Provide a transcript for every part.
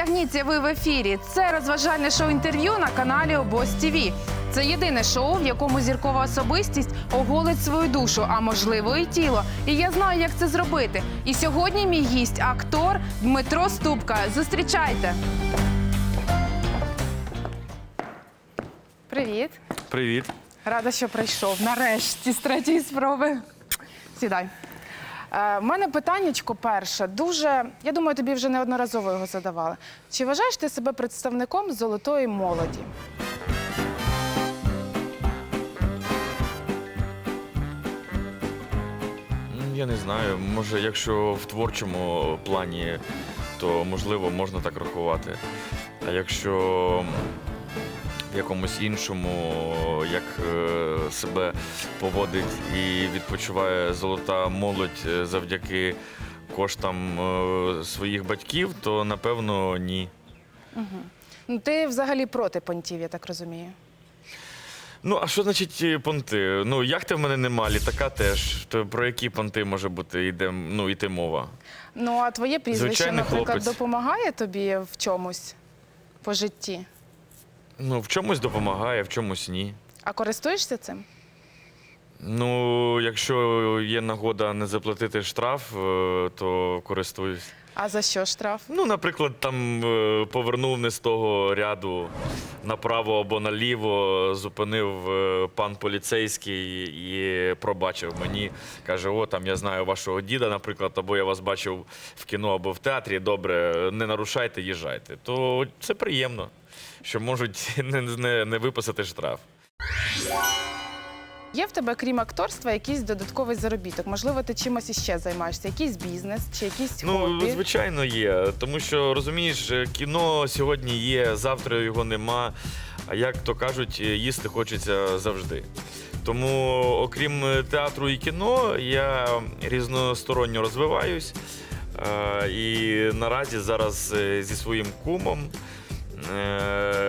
Роздягніться ви в ефірі. Це розважальне шоу інтерв'ю на каналі Обоз ТІВІ. Це єдине шоу, в якому зіркова особистість оголить свою душу, а можливо і тіло. І я знаю, як це зробити. І сьогодні мій гість актор Дмитро Ступка. Зустрічайте. Привіт. Привіт. Рада, що прийшов. Нарешті з третьої спроби. Сідай. Е, У мене питаннячко перше. Дуже, я думаю, тобі вже неодноразово його задавали. Чи вважаєш ти себе представником золотої молоді? Я не знаю. Може, якщо в творчому плані, то можливо можна так рахувати. А якщо якомусь іншому, як е, себе поводить і відпочиває золота молодь е, завдяки коштам е, своїх батьків, то напевно ні. Ну, ти взагалі проти понтів, я так розумію. Ну, а що значить понти? Ну, яхти в мене нема, літака теж. То про які понти може бути йде, ну, йти мова? Ну, а твоє прізвище, Звичайний наприклад, хлопець. допомагає тобі в чомусь по житті? Ну, в чомусь допомагає, в чомусь ні. А користуєшся цим? Ну, якщо є нагода не заплатити штраф, е, то користуюсь. А за що штраф? Ну, наприклад, там е, повернув не з того ряду направо або наліво, зупинив е, пан поліцейський і пробачив мені. Каже: О, там я знаю вашого діда, наприклад, або я вас бачив в кіно або в театрі. Добре, не нарушайте, їжджайте. То це приємно, що можуть не, не, не виписати штраф. Є в тебе, крім акторства, якийсь додатковий заробіток? Можливо, ти чимось іще займаєшся? Якийсь бізнес чи якісь Ну, хобі? звичайно, є. Тому що розумієш, е, кіно сьогодні є, завтра його нема. А як то кажуть, е, їсти хочеться завжди. Тому, окрім е, театру і кіно, я різносторонньо розвиваюсь. І наразі зараз зі своїм кумом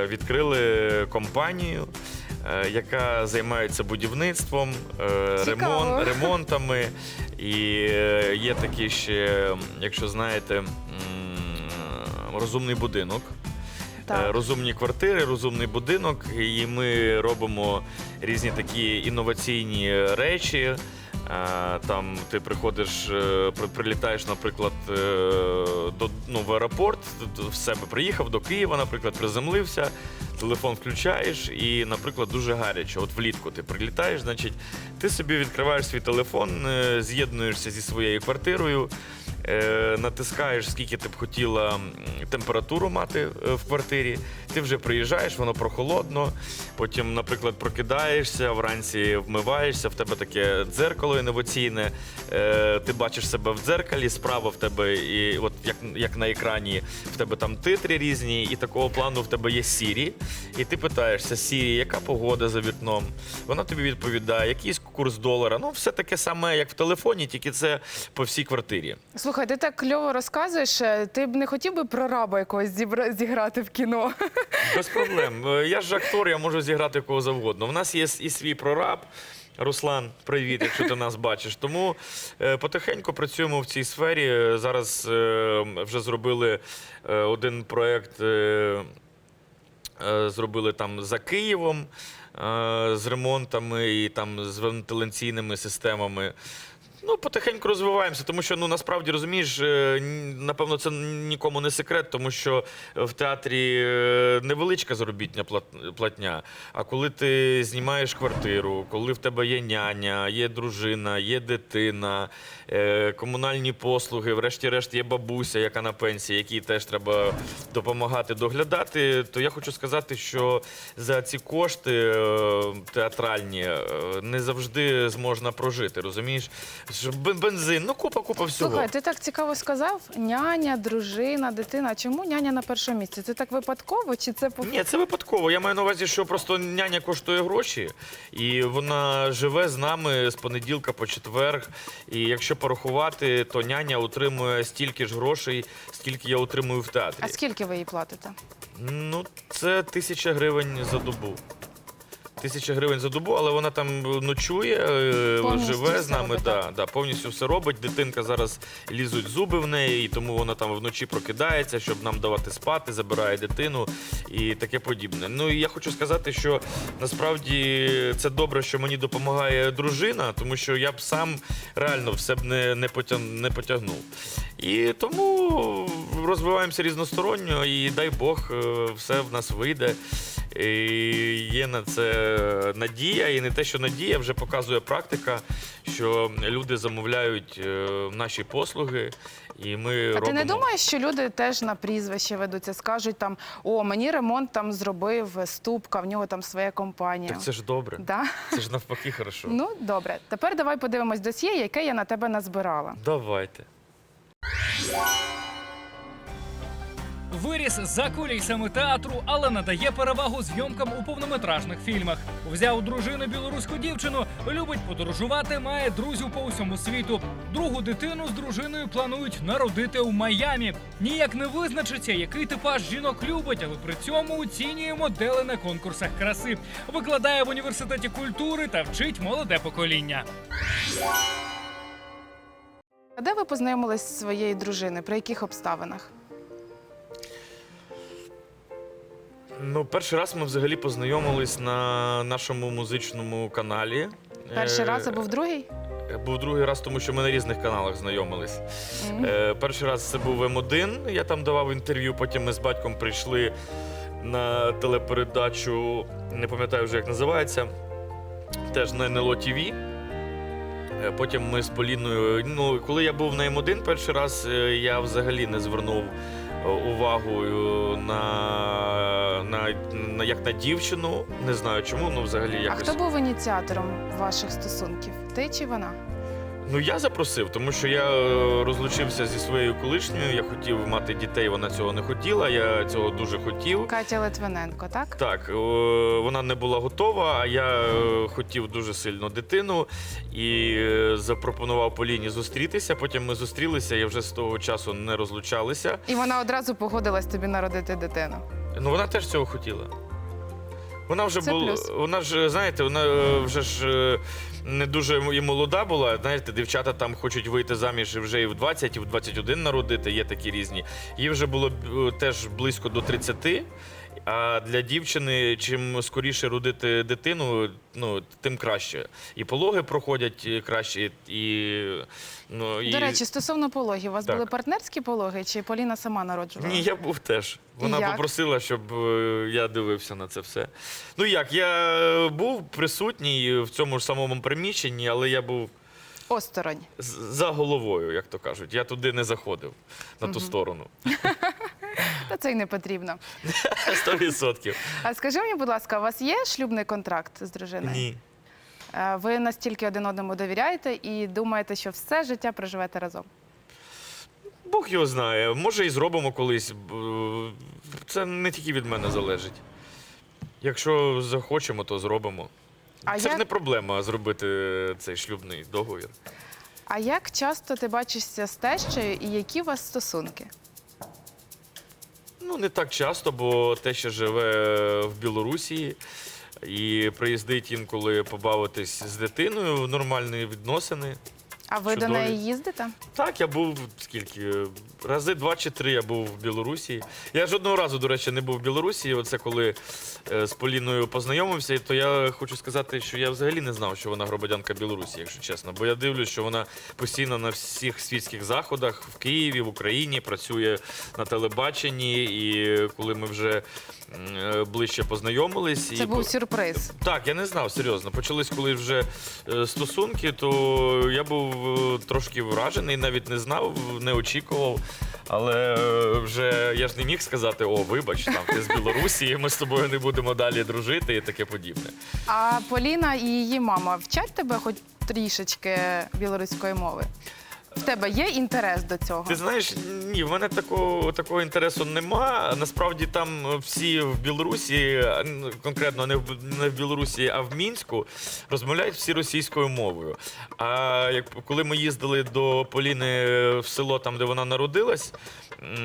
відкрили компанію, е, яка займається будівництвом, е, ремонт, ремонтами. І е, є такі ще, якщо знаєте, розумний будинок. Так. Е, Розумні квартири, розумний будинок, і ми робимо різні такі інноваційні речі. Там ти приходиш, е, прилітаєш, наприклад, е, до ну, в аеропорт, в себе приїхав до Києва, наприклад, приземлився, телефон включаєш, і, наприклад, дуже гаряче. От влітку ти прилітаєш, значить, ти собі відкриваєш свій телефон, е, з'єднуєшся зі своєю квартирою. Натискаєш, скільки ти б хотіла температуру мати в квартирі. Ти вже приїжджаєш, воно прохолодно. Потім, наприклад, прокидаєшся, вранці вмиваєшся, в тебе таке дзеркало інноваційне. Е, Ти бачиш себе в дзеркалі, справа в тебе, і от як, як на екрані, в тебе там титри різні, і такого плану в тебе є Сірі. І ти питаєшся, Сірі, яка погода за вікном? Вона тобі відповідає, який курс долара. Ну, все таке саме, як в телефоні, тільки це по всій квартирі. Слухай, ти так кльово розказуєш. е, Ти б не хотів би прораба якогось зібра- зіграти в кіно? Без проблем. Е, Я ж актор, я можу зіграти кого завгодно. У нас є і свій прораб. Руслан, привіт, якщо ти нас бачиш. Тому е, потихеньку працюємо в цій сфері. Е, Зараз е, вже зробили е, один проєкт, е, е, зробили там за Києвом е, з ремонтами і там з вентиляційними системами. Ну, потихеньку розвиваємося, тому що ну насправді розумієш, е, напевно, це нікому не секрет, тому що в театрі е, невеличка заробітня плат- платня. А коли ти знімаєш квартиру, коли в тебе є няня, є дружина, є дитина, е, комунальні послуги, врешті-решт є бабуся, яка на пенсії, якій теж треба допомагати доглядати, то я хочу сказати, що за ці кошти театральні не завжди зможна прожити, розумієш? Бен- Бензин, ну купа, купа всього. Слухай, ти так цікаво сказав: няня, дружина, дитина. Чому няня на першому місці? Це так випадково? Чи це по Ні, це випадково. Я маю на увазі, що просто няня коштує гроші, і вона живе з нами з понеділка по четверг. І якщо порахувати, то няня отримує стільки ж грошей, скільки я отримую в театрі. А скільки ви їй платите? Ну, це тисяча гривень за добу. Тисяча гривень за добу, але вона там ночує, е, Повністю живе все з нами. робить, Да, да, повністю все робить. Дитинка зараз лізуть зуби в неї, і тому вона там вночі прокидається, щоб нам давати спати, забирає дитину і таке подібне. Ну і я хочу сказати, що насправді це добре, що мені допомагає дружина, тому що я б сам реально все б не, не, потяг, не потягнув. І тому розвиваємося різносторонньо, і дай Бог, е, все в нас вийде. І є на це надія, і не те, що надія, вже показує практика, що люди замовляють е, наші послуги, і ми А робимо. ти не думаєш, що люди теж на прізвище ведуться, скажуть там: о, мені ремонт там зробив ступка, в нього там своя компанія. Так це ж добре. Да? Це ж навпаки хорошо. Ну, добре. Тепер давай подивимось досьє, яке я на тебе назбирала. Давайте. Виріс за кулісами театру, але надає перевагу зйомкам у повнометражних фільмах. Взяв дружину білоруську дівчину, любить подорожувати, має друзів по усьому світу. Другу дитину з дружиною планують народити у Майамі. Ніяк не визначиться, який типаж жінок любить, але при цьому оцінює модели на конкурсах краси. Викладає в університеті культури та вчить молоде покоління. А де ви познайомились зі своєю дружиною? При яких обставинах? Ну, перший раз ми взагалі познайомились на нашому музичному каналі. Перший Е, раз або в другий? Був другий раз, тому що ми на різних каналах знайомились. Е, перший раз це був М1, я там давав інтерв'ю, потім ми з батьком прийшли на телепередачу, не пам'ятаю вже як називається, теж на НЛО ТВ. Е, Потім ми з Поліною. Ну, коли я був на М1 перший раз, е, я взагалі не звернув увагу е, на, на, на як на дівчину. Не знаю чому, ну взагалі А хто був ініціатором ваших стосунків? Ти чи вона? Ну я запросив, тому що я е, розлучився зі своєю колишньою. Я хотів мати дітей, вона цього не хотіла. Я цього дуже хотів. Катя Литвиненко, так? Так, е, вона не була готова, а я е, хотів дуже сильно дитину і запропонував Поліні зустрітися. Потім ми зустрілися і вже з того часу не розлучалися. І вона одразу погодилась тобі народити дитину. Ну вона теж цього хотіла. Вона вже була, вона ж, знаєте, вона вже ж не дуже і молода була. Знаєте, дівчата там хочуть вийти заміж вже і в 20, і в 21 народити, є такі різні. Їй вже було е, теж близько до 30. А для дівчини, чим скоріше родити дитину, ну тим краще. І пологи проходять краще, і ну і До речі, стосовно пологів, у вас Так. були партнерські пологи, чи Поліна сама народжувала? Ні, я був теж. Вона як? попросила, щоб е, я дивився на це все. Ну як, я був присутній в цьому ж самому приміщенні, але я був Осторонь. за головою, як то кажуть. Я туди не заходив на ту сторону. Та це й не потрібно. Сто відсотків. А скажи мені, будь ласка, у вас є шлюбний контракт з дружиною? Ні. Е, Ви настільки один одному довіряєте і думаєте, що все життя проживете разом? Бог його знає. Може, і зробимо колись. Б- Це не тільки від мене залежить. Якщо захочемо, то зробимо. А це ж не проблема зробити цей шлюбний договір. А як часто ти бачишся з тещею і які у вас стосунки? Ну, не так часто, бо те, що живе в Білорусі і приїздить інколи побавитись з дитиною в нормальні відносини. А ви до Чудові. неї їздите? Так, я був скільки? Рази два чи три я був в Білорусі. Я жодного разу, до речі, не був в Білорусі. Оце коли е, з Поліною познайомився, то я хочу сказати, що я взагалі не знав, що вона громадянка Білорусі, якщо чесно. Бо я дивлюсь, що вона постійно на всіх світських заходах в Києві, в Україні працює на телебаченні. І коли ми вже е, ближче познайомились, Це і був сюрприз. так, я не знав, серйозно. Почались коли вже е, стосунки, то я був е, трошки вражений, навіть не знав, не очікував. Але е, вже я ж не міг сказати: о, вибач, там ти з Білорусі, ми з тобою не будемо далі дружити і таке подібне. А Поліна і її мама вчать тебе хоч трішечки білоруської мови? В тебе є інтерес до цього? Ти знаєш, ні, в мене такого, такого інтересу нема. Насправді там всі в Білорусі, конкретно не в, не в Білорусі, а в Мінську, розмовляють всі російською мовою. А як коли ми їздили до Поліни в село, там де вона народилась,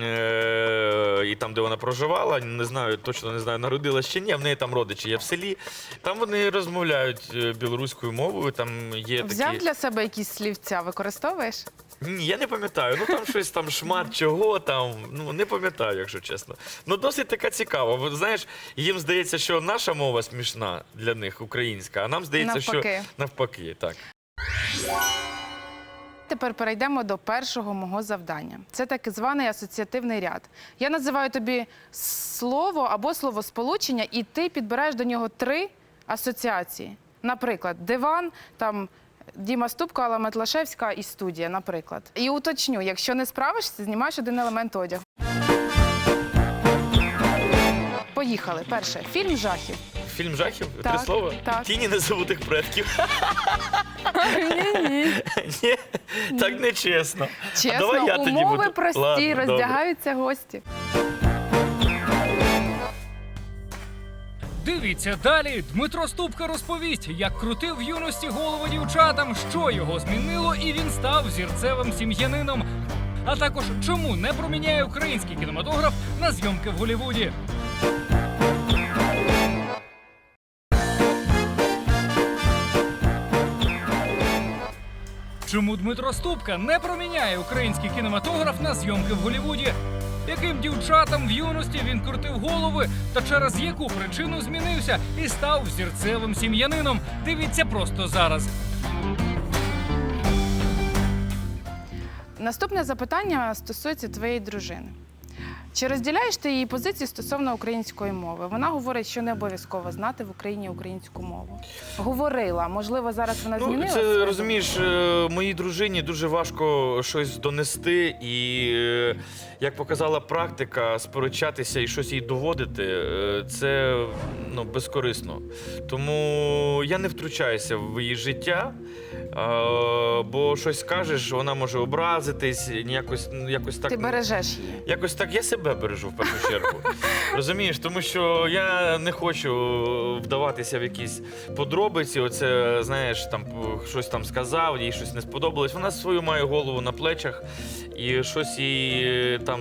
е- і там, де вона проживала, не знаю, точно не знаю, народилась чи ні. В неї там родичі є в селі. Там вони розмовляють е, білоруською мовою. Там є Взяв такі. для себе якісь слівця, використовуєш? Ні, я не пам'ятаю. Ну там щось там шмат чого там. Ну не пам'ятаю, якщо чесно. Ну досить така цікава. Бо знаєш, їм здається, що наша мова смішна для них, українська, а нам здається, Навпаки. що навпаки, так. Тепер перейдемо до першого мого завдання. Це так званий асоціативний ряд. Я називаю тобі слово або словосполучення, і ти підбираєш до нього три асоціації. Наприклад, диван, там Діма Ступка, Алла Метлашевська і студія, наприклад. І уточню, якщо не справишся, знімаєш один елемент одягу. Поїхали. Перше фільм жахів. Фільм жахів, Так, три слова. так. Тіні незабутих предків. Ні-ні. Ні, так не чесно. А Чесно, я тоді умови буду. прості, Ладно, добре. роздягаються гості. Дивіться далі. Дмитро Ступка розповість, як крутив в юності голову дівчатам, що його змінило, і він став зірцевим сім'янином. А також чому не проміняє український кінематограф на зйомки в Голлівуді. Чому Дмитро Ступка не проміняє український кінематограф на зйомки в Голлівуді? Яким дівчатам в юності він крутив голови, та через яку причину змінився і став зірцевим сім'янином? Дивіться просто зараз. Наступне запитання стосується твоєї дружини. Чи розділяєш ти її позицію стосовно української мови? Вона говорить, що не обов'язково знати в Україні українську мову. Говорила, можливо, зараз вона Ну, змінила. це розумієш, е, моїй дружині дуже важко щось донести, і е, як показала практика, сперечатися і щось їй доводити, е, це ну, безкорисно. Тому я не втручаюся в її життя. Бо щось скажеш, вона може образитись, якось, ну, якось так. Ти бережеш її. Якось так я себе бережу в першу чергу. Розумієш, тому що я не хочу вдаватися в якісь подробиці. Оце, знаєш, там щось там сказав, їй щось не сподобалось. Вона свою має голову на плечах і щось їй е, там.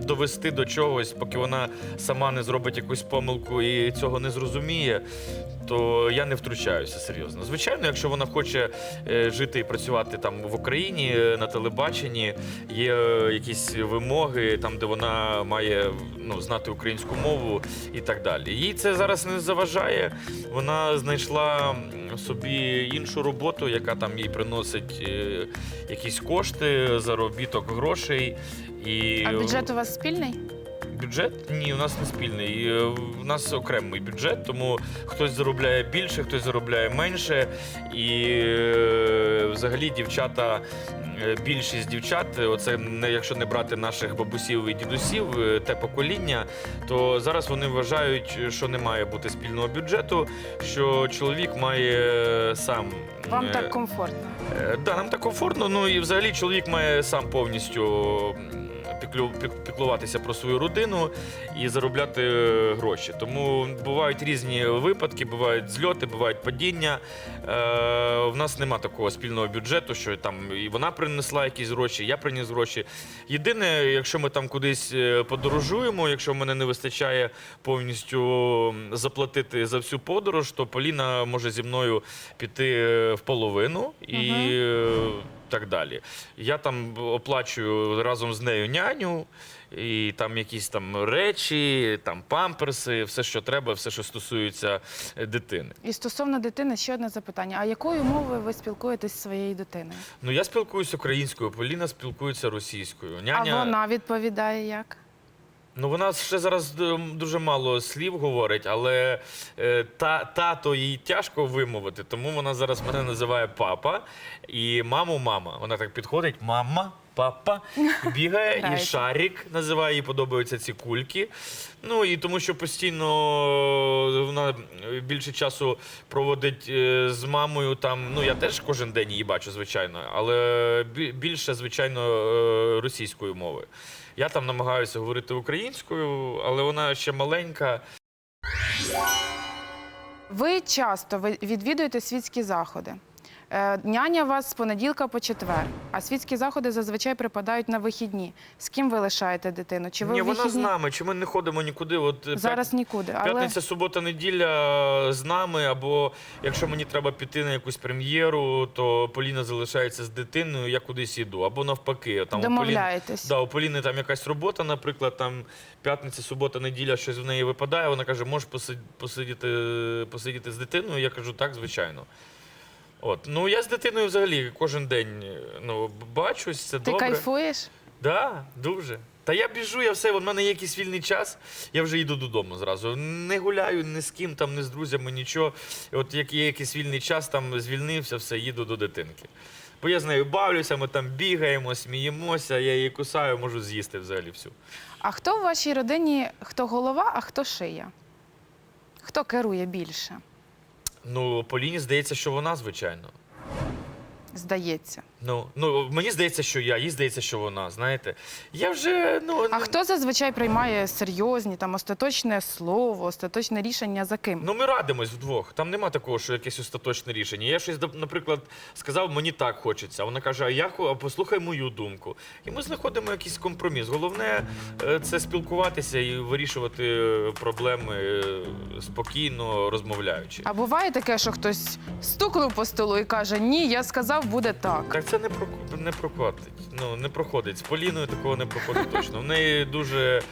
Довести до чогось, поки вона сама не зробить якусь помилку і цього не зрозуміє, то я не втручаюся серйозно. Звичайно, якщо вона хоче е, жити і працювати там в Україні е, на телебаченні, є е, якісь вимоги, там де вона має ну, знати українську мову і так далі. Їй це зараз не заважає. Вона знайшла собі іншу роботу, яка там їй приносить якісь кошти, заробіток грошей. І А бюджет у вас спільний? Бюджет? Ні, у нас не спільний. Е, У нас окремий бюджет, тому хтось заробляє більше, хтось заробляє менше. І е, взагалі дівчата, е, більшість дівчат, е, оце не якщо не брати наших бабусів і дідусів, е, те покоління, то зараз вони вважають, що не має бути спільного бюджету, що чоловік має сам. Вам е, так комфортно. Е, Да, нам так комфортно. Ну і взагалі чоловік має сам повністю піклуватися про свою родину і заробляти е, гроші. Тому бувають різні випадки, бувають зльоти, бувають падіння. Е, в нас нема такого спільного бюджету, що там і вона принесла якісь гроші, я приніс гроші. Єдине, якщо ми там кудись е, подорожуємо, якщо в мене не вистачає повністю заплатити за всю подорож, то Поліна може зі мною піти в половину і так далі. Я там оплачую разом з нею няню. І там якісь там речі, там памперси, все, що треба, все, що стосується е, дитини. І стосовно дитини ще одне запитання: а якою мовою ви спілкуєтесь зі своєю дитиною? Ну я спілкуюся українською, Поліна спілкується російською. Няня, А вона відповідає як? Ну вона ще зараз е, дуже мало слів говорить, але е, та, тато їй тяжко вимовити, тому вона зараз мене називає папа і маму мама. Вона так підходить, мама. папа, бігає і шарик називає, їй подобаються ці кульки. Ну і тому, що постійно вона більше часу проводить е, з мамою там. Ну я теж кожен день її бачу, звичайно, але більше, звичайно, е, російською мовою. Я там намагаюся говорити українською, але вона ще маленька. Ви часто відвідуєте світські заходи. Е, Няня вас з понеділка по четвер, а світські заходи зазвичай припадають на вихідні. З ким ви лишаєте дитину? Чи ви Ні, вона з нами, чи ми не ходимо нікуди. От е, зараз нікуди? Але П'ятниця, субота, неділя з нами, або якщо мені треба піти на якусь прем'єру, то Поліна залишається з дитиною, я кудись іду. Або навпаки. Там у Поліни- Да, у Поліни там якась робота, наприклад, там п'ятниця, субота, неділя, щось в неї випадає. Вона каже, можеш посидіти, посидіти з дитиною. Я кажу, так, звичайно. От. Ну, я з дитиною взагалі кожен день ну, бачусь, це Ти добре. кайфуєш? Да, дуже. Та я біжу, я все, у мене є якийсь вільний час, я вже йду додому зразу. Не гуляю ні з ким, там, ні з друзями, нічого. От як є якийсь вільний час, там звільнився, все, їду до дитинки. Бо я з нею бавлюся, ми там бігаємо, сміємося, я її кусаю, можу з'їсти взагалі всю. А хто в вашій родині хто голова, а хто шия? Хто керує більше? Ну, Поліні здається, що вона, звичайно. Здається. Ну, ну, мені здається, що я, їй здається, що вона, знаєте. Я вже, ну. А хто зазвичай приймає серйозні, там остаточне слово, остаточне рішення за ким? Ну, ми радимось вдвох. Там нема такого, що якесь остаточне рішення. Я щось, наприклад, сказав, мені так хочеться. А вона каже, а я хо- а послухай мою думку. І ми знаходимо якийсь компроміс. Головне е, це спілкуватися і вирішувати е, проблеми е, спокійно, розмовляючи. А буває таке, що хтось стукнув по столу і каже: Ні, я сказав, буде так. Так це не про не проходить. Ну не проходить. З Поліною такого не проходить точно. В неї дуже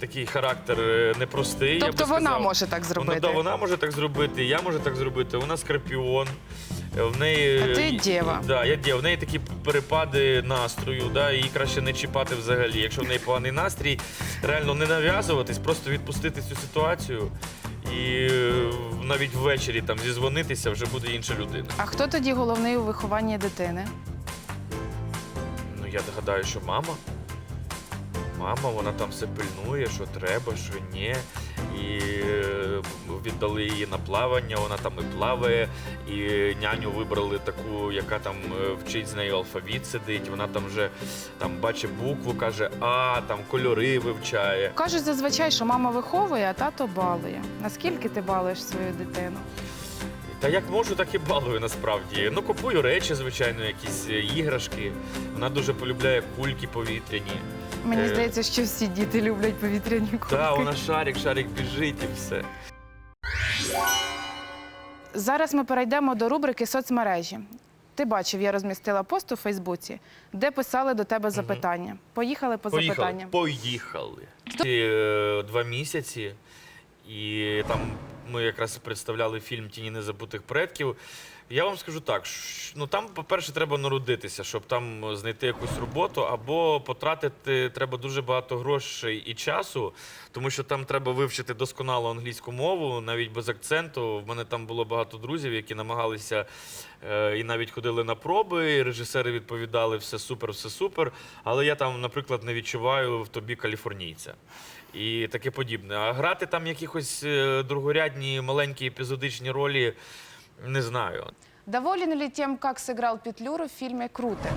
такий характер е, непростий. я би Тобто вона сказав. може так Вона, зробити. да, вона може так зробити, я можу так зробити. Вона скорпіон. Е, В неї А ти дєва. Да, я дєва. В неї такі перепади настрою, да, її краще не чіпати взагалі. Якщо в неї поганий настрій, реально не нав'язуватись, просто відпустити цю ситуацію. І е, навіть ввечері там зізвонитися вже буде інша людина. А хто тоді головний у вихованні дитини? Я гадаю, що мама. Мама, вона там все пильнує, що треба, що ні. І е, віддали її на плавання, вона там і плаває, і няню вибрали таку, яка там е, вчить з нею алфавіт сидить. Вона там вже там бачить букву, каже А, там кольори вивчає. Кажуть зазвичай, що мама виховує, а тато балує. Наскільки ти балуєш свою дитину? Та як можу, так і балую насправді. Ну, купую речі, звичайно, якісь е, іграшки. Вона дуже полюбляє кульки повітряні. Мені Е. здається, що всі діти люблять повітряні кульки. Так, вона шарик, шарик біжить і все. Зараз ми перейдемо до рубрики соцмережі. Ти бачив, я розмістила пост у Фейсбуці, де писали до тебе запитання. Поїхали по Поїхали. запитанням. Поїхали. Е, Два місяці, і там ми якраз представляли фільм Тіні незабутих предків. Я вам скажу так: ну там, по-перше, треба народитися, щоб там знайти якусь роботу, або потратити треба дуже багато грошей і часу, тому що там треба вивчити досконало англійську мову, навіть без акценту. В мене там було багато друзів, які намагалися е, і навіть ходили на проби. І режисери відповідали все супер, все супер. Але я там, наприклад, не відчуваю в тобі каліфорнійця. І таке подібне. А грати там якихось е, другорядні маленькі епізодичні ролі не знаю. Доволен ли тем, как сыграл Петлюру в фильме «Круто»?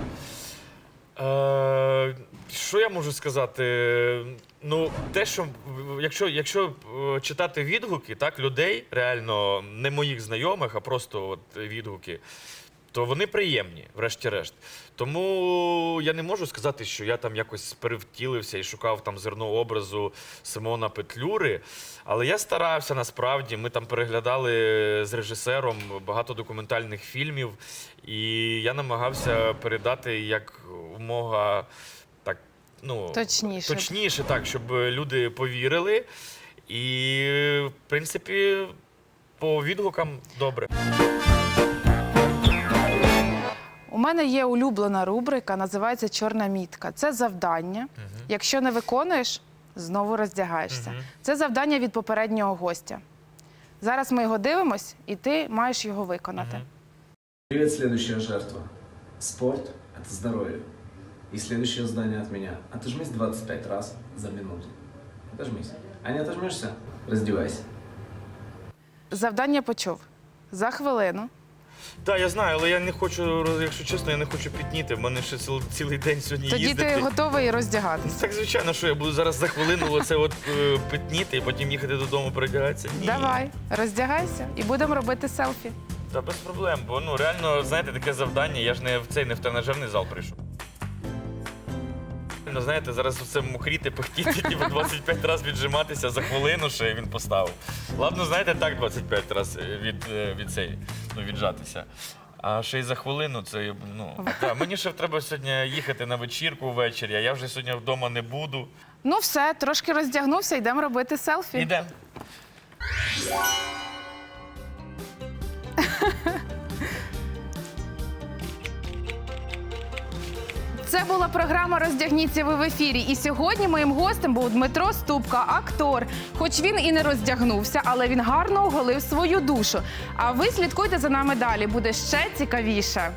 Е, що я можу сказати? Ну, те, що якщо, якщо е, читати відгуки так, людей, реально не моїх знайомих, а просто от відгуки, то вони приємні, врешті-решт. Тому я не можу сказати, що я там якось перевтілився і шукав там зерно образу Симона Петлюри. Але я старався насправді. Ми там переглядали з режисером багато документальних фільмів, і я намагався передати як умога так, ну, Точніше. точніше, так, щоб люди повірили. І, в принципі, по відгукам добре. У мене є улюблена рубрика, називається Чорна мітка. Це завдання. Якщо не виконуєш, знову роздягаєшся. Мгм. Це завдання від попереднього гостя. Зараз ми його дивимось, і ти маєш його виконати. Мгм. Привет, следующая жертва. Спорт – это здоровье. И следующее задание от меня. Отожмись 25 раз за минуту. Отожмись. А не отожмешься? Раздевайся. Завдання почув. За хвилину. Так, я знаю, але я не хочу, якщо чесно, я не хочу пітніти. В мене ще ціл- цілий день сьогодні Тоді їздити. ти готовий роздягатися. Так, звичайно, що я буду зараз за хвилину оце от е, питніти і потім їхати додому передягатися. Ні. Давай, роздягайся і будемо робити селфі. Та без проблем, бо ну реально, знаєте, таке завдання, я ж не в цей не в тренажерний зал прийшов. Ну, знаєте, зараз це мокріти, пихтіти, типу 25 разів віджиматися за хвилину, ще він поставив. Ладно, знаєте, так 25 разів від, е, від цей, ну, віджатися. А ще й за хвилину це ну та, мені ще треба сьогодні їхати на вечірку ввечері, а я вже сьогодні вдома не буду. Ну все, трошки роздягнувся, йдемо робити селфі. Ідемо. Це була програма Роздягніться ви в ефірі. І сьогодні моїм гостем був Дмитро Ступка, актор. Хоч він і не роздягнувся, але він гарно оголив свою душу. А ви слідкуйте за нами далі, буде ще цікавіше.